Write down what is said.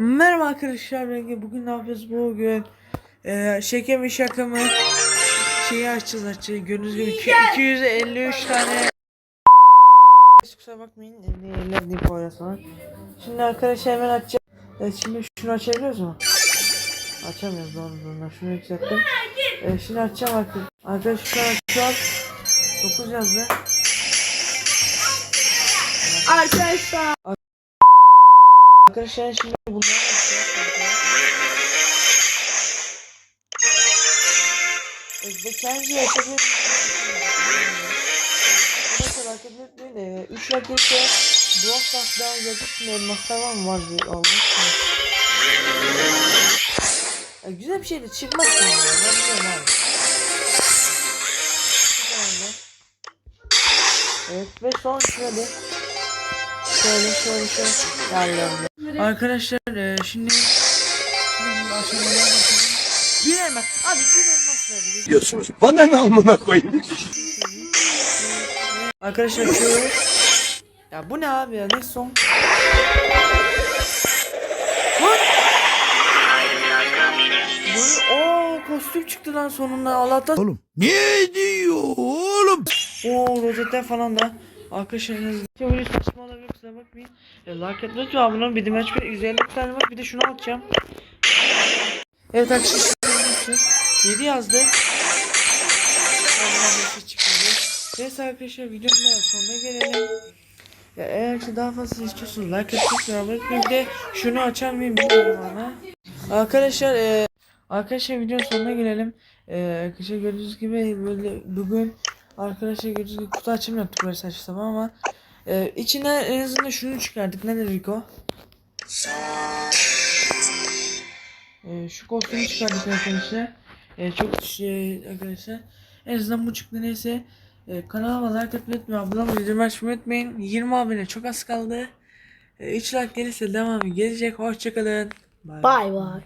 Merhaba arkadaşlar ben bugün ne yapıyoruz? Bugün e, şeker mi şaka mı? Şeyi açacağız açacağız. Gördüğünüz gibi iki- 253 tane kusura bakmayın eller deyip oynasana şimdi arkadaşlar hemen açacağım evet, şimdi şunu açabiliyoruz mu? Açamıyoruz doğru doğru. Şunu yükselttim. E, şimdi açacağım arkadaşlar arkadaşlar şu an 9 yazdı. Arkadaşlar. Arkadaşlar şimdi ve kendi yaşadığım Mesela arkadaşlar böyle 3 rakette Brawl Stars'dan yazıp elmaslar var mı var diye almış mı? Ya, güzel bir şey de çıkmaz mı? Ben biliyorum abi. Evet ve son şöyle Şöyle şöyle şöyle yerlerinde. Arkadaşlar e, şimdi şimdi aşamalara bakalım. Bir elmas. Abi bir elmas verdi. diyorsunuz. Bana ne amına koyayım? Arkadaşlar şöyle. Ya bu ne abi ya ne son? Lan! Bu o kostüm çıktı lan sonunda Allah'tan. Oğlum ne diyor oğlum? Oo rozetler falan da. Arkadaşlar en azından. Ya böyle saçma olabilir kusura bakmayın. E, like etmeyi unutmayın. Abone. Bir de maç bir 150 tane var. Bir de şunu atacağım. Evet arkadaşlar. 7 yazdı. Şey. Neyse arkadaşlar videonun da sonuna gelelim. Ya eğer ki daha fazla istiyorsanız like etmeyi unutmayın. Bir de şunu açar mıyım bilmiyorum ama. Arkadaşlar e, arkadaşlar videonun sonuna gelelim. E, arkadaşlar gördüğünüz gibi böyle bugün Arkadaşlar gördüğünüz gibi kutu açım yaptık böyle saçma sapan ama e, içine en azından şunu çıkardık. Ne dedik o? E, şu kostümü çıkardık arkadaşlar. E, çok şey arkadaşlar. En azından bu çıktı neyse. E, kanalıma like atmayı unutmayın. Olmayı, videomu açmayı unutmayın. 20 abone çok az kaldı. E, 3 like gelirse devamı gelecek. Hoşçakalın. Bye. Bay bay.